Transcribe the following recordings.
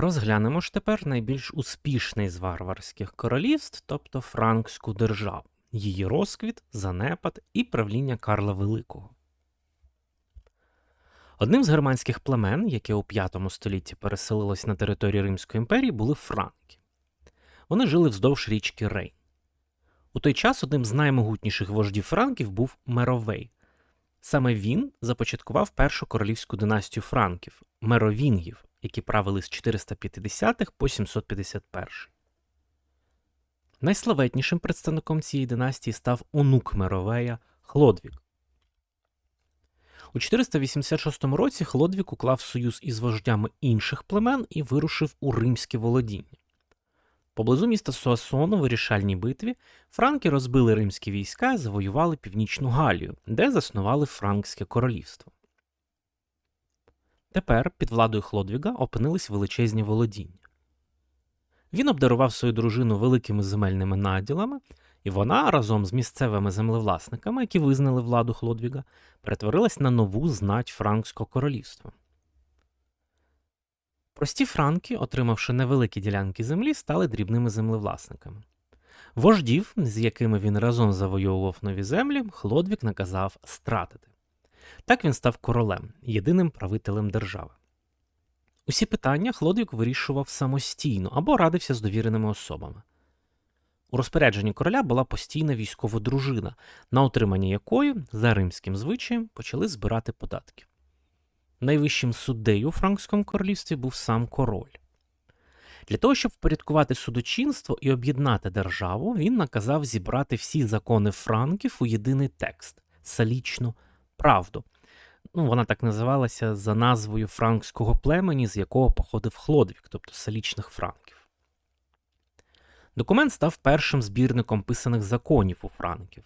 Розглянемо ж тепер найбільш успішний з варварських королівств, тобто Франкську державу, її розквіт, занепад і правління Карла Великого. Одним з германських племен, яке у V столітті переселилось на територію Римської імперії, були франки. Вони жили вздовж річки Рейн. У той час одним з наймогутніших вождів франків був Меровей. Саме він започаткував першу королівську династію франків меровінгів, які правили з 450-х по 751. Найславетнішим представником цієї династії став онук Меровея Хлодвік. У 486 році Хлодвік уклав союз із вождями інших племен і вирушив у римське володіння. Поблизу міста Суасону в вирішальній битві франки розбили римські війська і завоювали північну Галію, де заснували Франкське королівство. Тепер під владою Хлодвіга опинились величезні володіння. Він обдарував свою дружину великими земельними наділами, і вона разом з місцевими землевласниками, які визнали владу Хлодвіга, перетворилась на нову знать Франкського королівства. Прості франки, отримавши невеликі ділянки землі, стали дрібними землевласниками. Вождів, з якими він разом завойовував нові землі, Хлодвік наказав стратити. Так він став королем, єдиним правителем держави. Усі питання Хлодвік вирішував самостійно або радився з довіреними особами. У розпорядженні короля була постійна військова дружина, на утримання якої, за римським звичаєм, почали збирати податки. Найвищим суддею у Франкському королівстві був сам король. Для того, щоб впорядкувати судочинство і об'єднати державу, він наказав зібрати всі закони франків у єдиний текст салічну правду. Ну, Вона так називалася за назвою франкського племені, з якого походив Хлодвік, тобто салічних франків. Документ став першим збірником писаних законів у франків.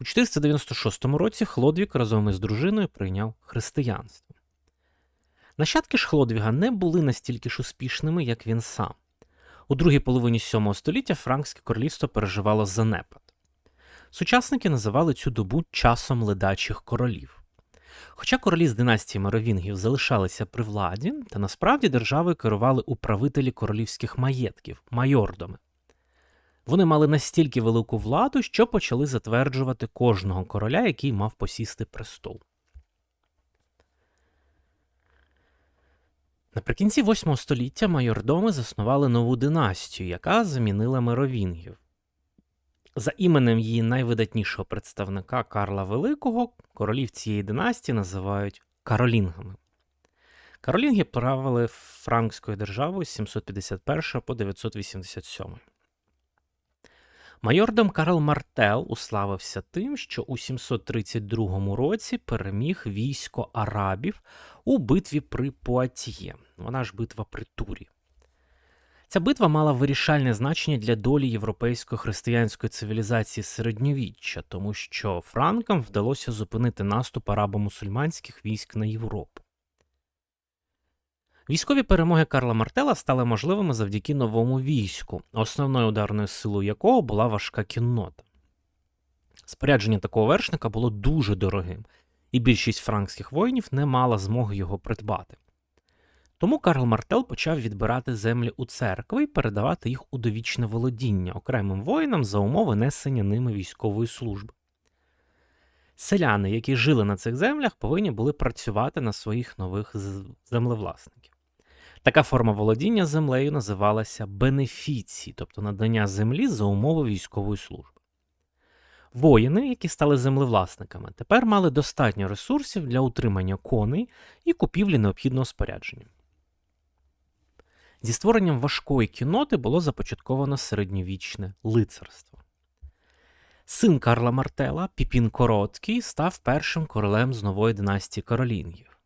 У 496 році Хлодвік разом із дружиною прийняв християнство. Нащадки ж Хлодвіга не були настільки ж успішними, як він сам. У другій половині VII століття Франкське королівство переживало занепад. Сучасники називали цю добу часом ледачих королів. Хоча королі з династії Меровінгів залишалися при владі, та насправді державою керували управителі королівських маєтків майордоми. Вони мали настільки велику владу, що почали затверджувати кожного короля, який мав посісти престол. Наприкінці VIII століття майордоми заснували нову династію, яка замінила Меровінгів. За іменем її найвидатнішого представника Карла Великого королів цієї династії називають Каролінгами. Каролінги правили Франкською державою з 751 по 987. Майордом Карл Мартел уславився тим, що у 732 році переміг військо арабів у битві при Пуатіє. Вона ж битва при Турі. Ця битва мала вирішальне значення для долі європейської християнської цивілізації середньовіччя, тому що франкам вдалося зупинити наступ арабо-мусульманських військ на Європу. Військові перемоги Карла Мартела стали можливими завдяки новому війську, основною ударною силою якого була важка кіннота. Спорядження такого вершника було дуже дорогим, і більшість франкських воїнів не мала змоги його придбати. Тому Карл Мартел почав відбирати землі у церкви і передавати їх у довічне володіння окремим воїнам за умови несення ними військової служби. Селяни, які жили на цих землях, повинні були працювати на своїх нових землевласників. Така форма володіння землею називалася бенефіції, тобто надання землі за умови військової служби. Воїни, які стали землевласниками, тепер мали достатньо ресурсів для утримання коней і купівлі необхідного спорядження. Зі створенням важкої кіноти було започатковано середньовічне лицарство. Син Карла Мартела, Піпін Короткий, став першим королем з нової династії Каролінгів.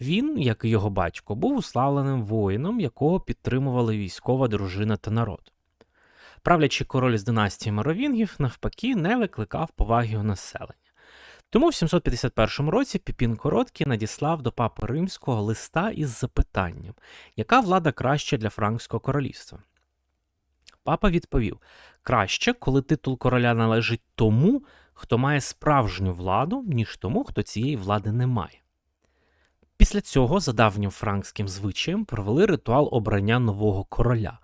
Він, як і його батько, був уславленим воїном, якого підтримували військова дружина та народ. Правлячий король з династії Моровінгів, навпаки, не викликав поваги у населення. Тому в 751 році Піпін Короткий надіслав до папи римського листа із запитанням, яка влада краща для Франкського королівства. Папа відповів: краще, коли титул короля належить тому, хто має справжню владу, ніж тому, хто цієї влади не має. Після цього, за давнім франкським звичаєм, провели ритуал обрання нового короля.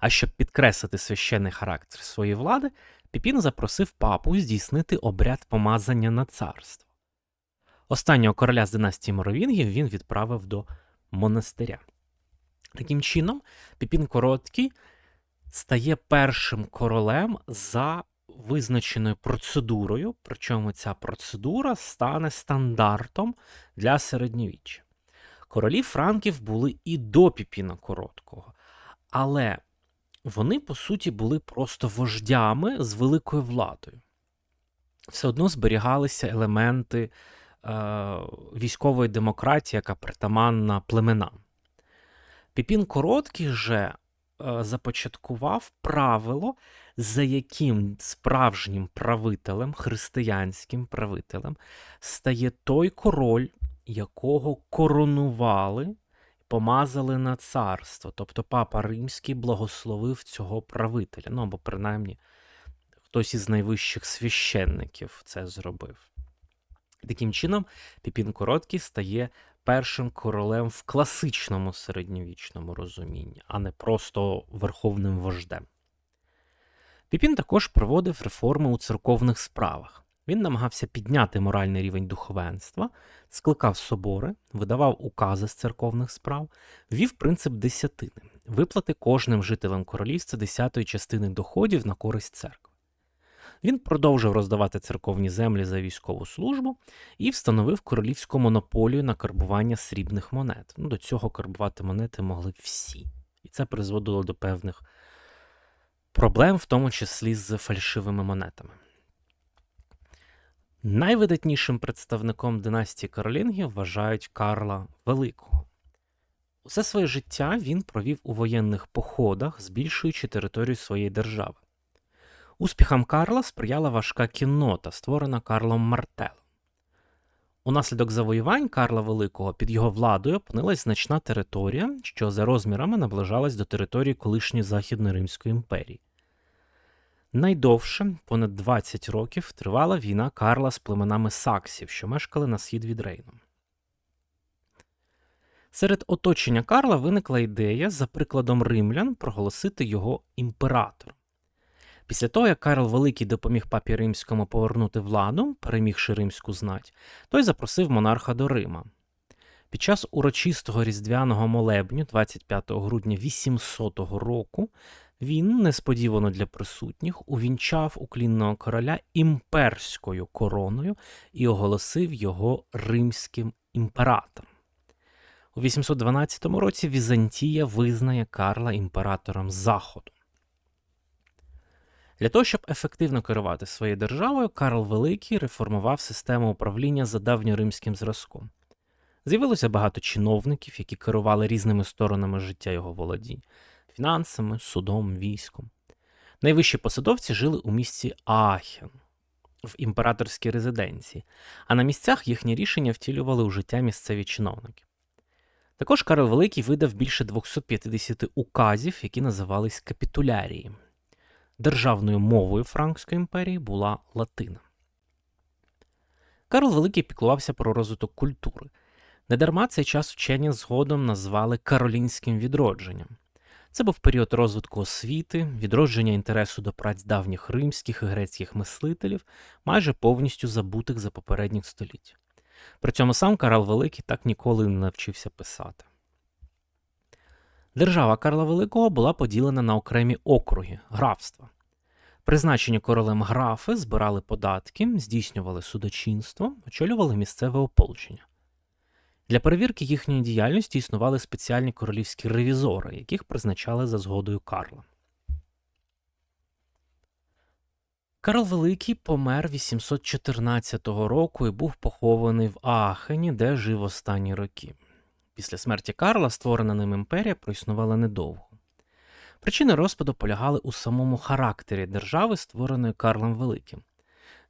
А щоб підкреслити священний характер своєї влади, Піпін запросив папу здійснити обряд помазання на царство. Останнього короля з династії Моровінгів він відправив до монастиря. Таким чином, Піпін Короткий стає першим королем за визначеною процедурою, причому ця процедура стане стандартом для середньовіччя. Королі Франків були і до Піпіна Короткого, але вони, по суті, були просто вождями з великою владою. Все одно зберігалися елементи е, військової демократії, яка притаманна племенам. Піпін Короткий же е, започаткував правило, за яким справжнім правителем, християнським правителем, стає той король, якого коронували помазали на царство. Тобто папа Римський благословив цього правителя. Ну або принаймні хтось із найвищих священників це зробив. Таким чином, Піпін Короткий стає першим королем в класичному середньовічному розумінні, а не просто верховним вождем. Піпін також проводив реформи у церковних справах. Він намагався підняти моральний рівень духовенства, скликав собори, видавав укази з церковних справ, ввів принцип десятини, виплати кожним жителям королівства десятої частини доходів на користь церкви. Він продовжив роздавати церковні землі за військову службу і встановив королівську монополію на карбування срібних монет. Ну, До цього карбувати монети могли всі. І це призводило до певних проблем, в тому числі з фальшивими монетами. Найвидатнішим представником династії Каролінгів вважають Карла Великого. Усе своє життя він провів у воєнних походах, збільшуючи територію своєї держави. Успіхам Карла сприяла важка кіннота, створена Карлом Мартелом. Унаслідок завоювань Карла Великого під його владою опинилась значна територія, що за розмірами наближалась до території колишньої Західної Римської імперії. Найдовше, понад 20 років, тривала війна Карла з племенами саксів, що мешкали на схід від Рейну. Серед оточення Карла виникла ідея, за прикладом римлян, проголосити його імператором. Після того, як Карл Великий допоміг папі римському повернути владу, перемігши римську знать, той запросив монарха до Рима. Під час урочистого різдвяного молебню 25 грудня 800 року він, несподівано для присутніх, увінчав уклінного короля імперською короною і оголосив його римським імператором. У 812 році Візантія визнає Карла імператором Заходу. Для того, щоб ефективно керувати своєю державою, Карл Великий реформував систему управління за давньоримським зразком. З'явилося багато чиновників, які керували різними сторонами життя його володінь фінансами, судом, військом. Найвищі посадовці жили у місті Аахен в імператорській резиденції, а на місцях їхні рішення втілювали у життя місцеві чиновники. Також Карл Великий видав більше 250 указів, які називались капітулярії. Державною мовою Франкської імперії була латина. Карл Великий піклувався про розвиток культури. Недарма цей час вчені згодом назвали каролінським відродженням. Це був період розвитку освіти, відродження інтересу до праць давніх римських і грецьких мислителів, майже повністю забутих за попередніх століть. При цьому сам Карл Великий так ніколи не навчився писати. Держава Карла Великого була поділена на окремі округи, графства. Призначені королем графи збирали податки, здійснювали судочинство, очолювали місцеве ополчення. Для перевірки їхньої діяльності існували спеціальні королівські ревізори, яких призначали за згодою Карла. Карл Великий помер 814 року і був похований в Аахені, де жив останні роки. Після смерті Карла створена ним імперія проіснувала недовго. Причини розпаду полягали у самому характері держави, створеної Карлом Великим.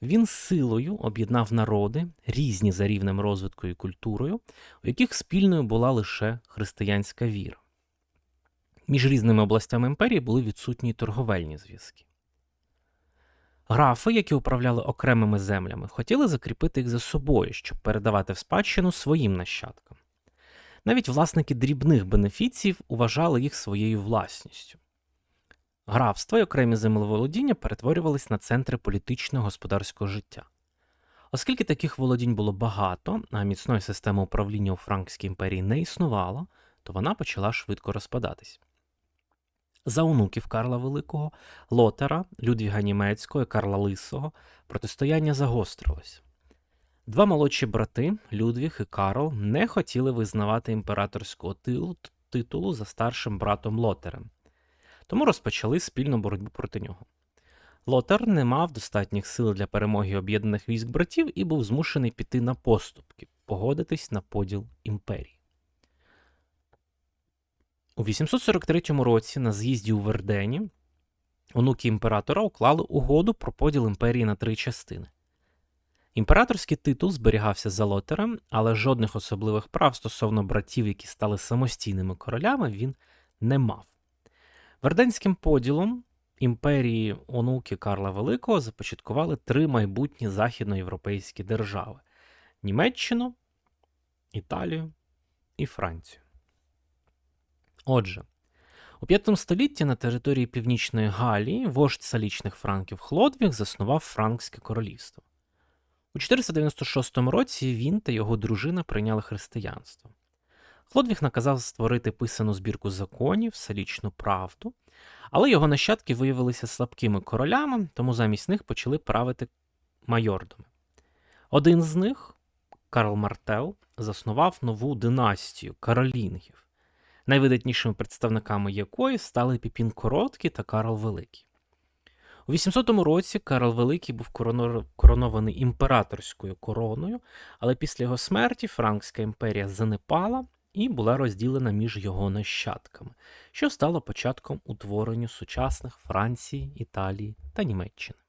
Він силою об'єднав народи, різні за рівнем розвитку і культурою, у яких спільною була лише християнська віра. Між різними областями імперії були відсутні торговельні зв'язки. Графи, які управляли окремими землями, хотіли закріпити їх за собою, щоб передавати в спадщину своїм нащадкам. Навіть власники дрібних бенефіціїв вважали їх своєю власністю. Графства й окремі землеволодіння перетворювались на центри політичного господарського життя. Оскільки таких володінь було багато, а міцної системи управління у Франкській імперії не існувало, то вона почала швидко розпадатись. За онуків Карла Великого, Лотера, Людвіга Німецького і Карла Лисого протистояння загострилось. Два молодші брати, Людвіг і Карл, не хотіли визнавати імператорського титулу за старшим братом Лотерем, тому розпочали спільну боротьбу проти нього. Лотер не мав достатніх сил для перемоги об'єднаних військ братів і був змушений піти на поступки, погодитись на поділ імперії. У 843 році на з'їзді у Вердені онуки імператора уклали угоду про поділ імперії на три частини. Імператорський титул зберігався за Лотерем, але жодних особливих прав стосовно братів, які стали самостійними королями, він не мав. Верденським поділом імперії онуки Карла Великого започаткували три майбутні західноєвропейські держави: Німеччину, Італію і Францію. Отже, у 5 столітті на території Північної Галії вождь салічних франків Хлодвіг заснував Франкське королівство. У 496 році він та його дружина прийняли християнство. Хлодвіг наказав створити писану збірку законів, салічну правду, але його нащадки виявилися слабкими королями, тому замість них почали правити майордоми. Один з них, Карл Мартел, заснував нову династію каролінгів, найвидатнішими представниками якої стали Піпін Короткий та Карл Великий. У 800 році Карл Великий був коронований імператорською короною, але після його смерті Франкська імперія занепала і була розділена між його нащадками, що стало початком утворення сучасних Франції, Італії та Німеччини.